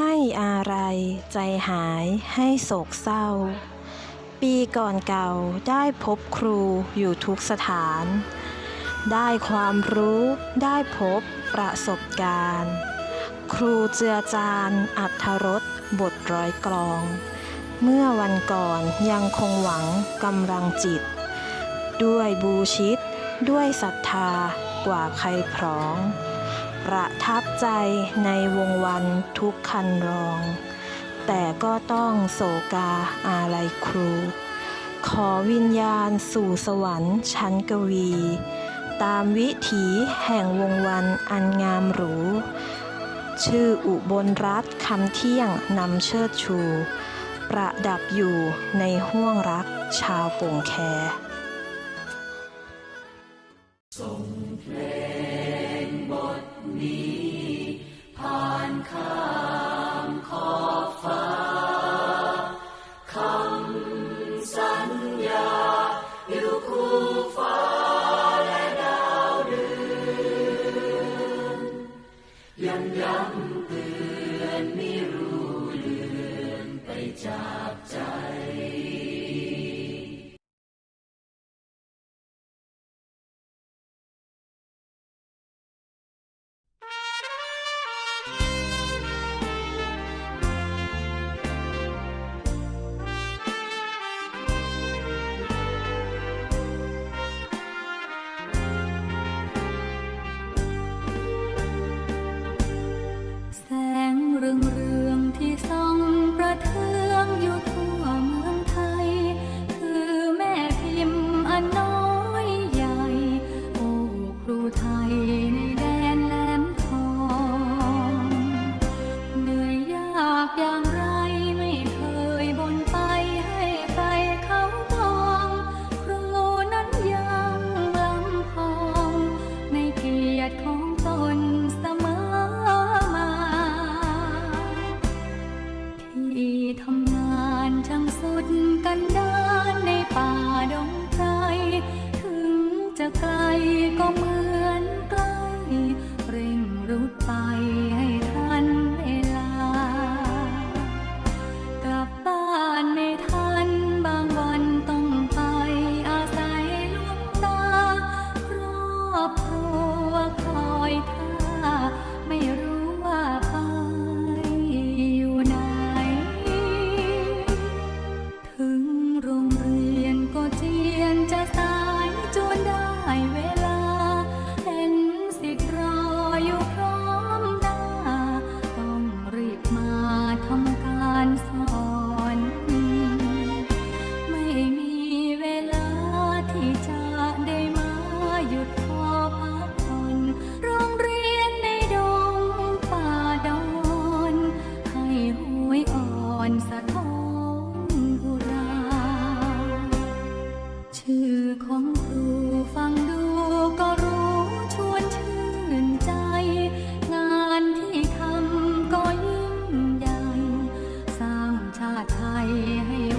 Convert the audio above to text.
ให้อะไรใจหายให้โศกเศร้า ปีก่อนเก่าได้พบครูอยู่ทุกสถาน ได้ความรู้ได้พบประสบการณ์ ครูเจือจานอัธรสบทร้อยกลอง เมื่อวันก่อนยังคงหวังกำลังจิต ด้วยบูชิดด้วยศรัทธากว่าใครพร้อง ประทับใจในวงวันทุกคันรอง แต่ก็ต้องโศกาอาลัยครู ขอวิญญาณสู่สวรรค์ชั้นกวี ตามวิถีแห่งวงวันอันงามหรู ชื่ออุบลรัตน์คำเที่ยงนำเชิดชู ประดับอยู่ในห้วงรักชาวโป่งแค แาติไทยให้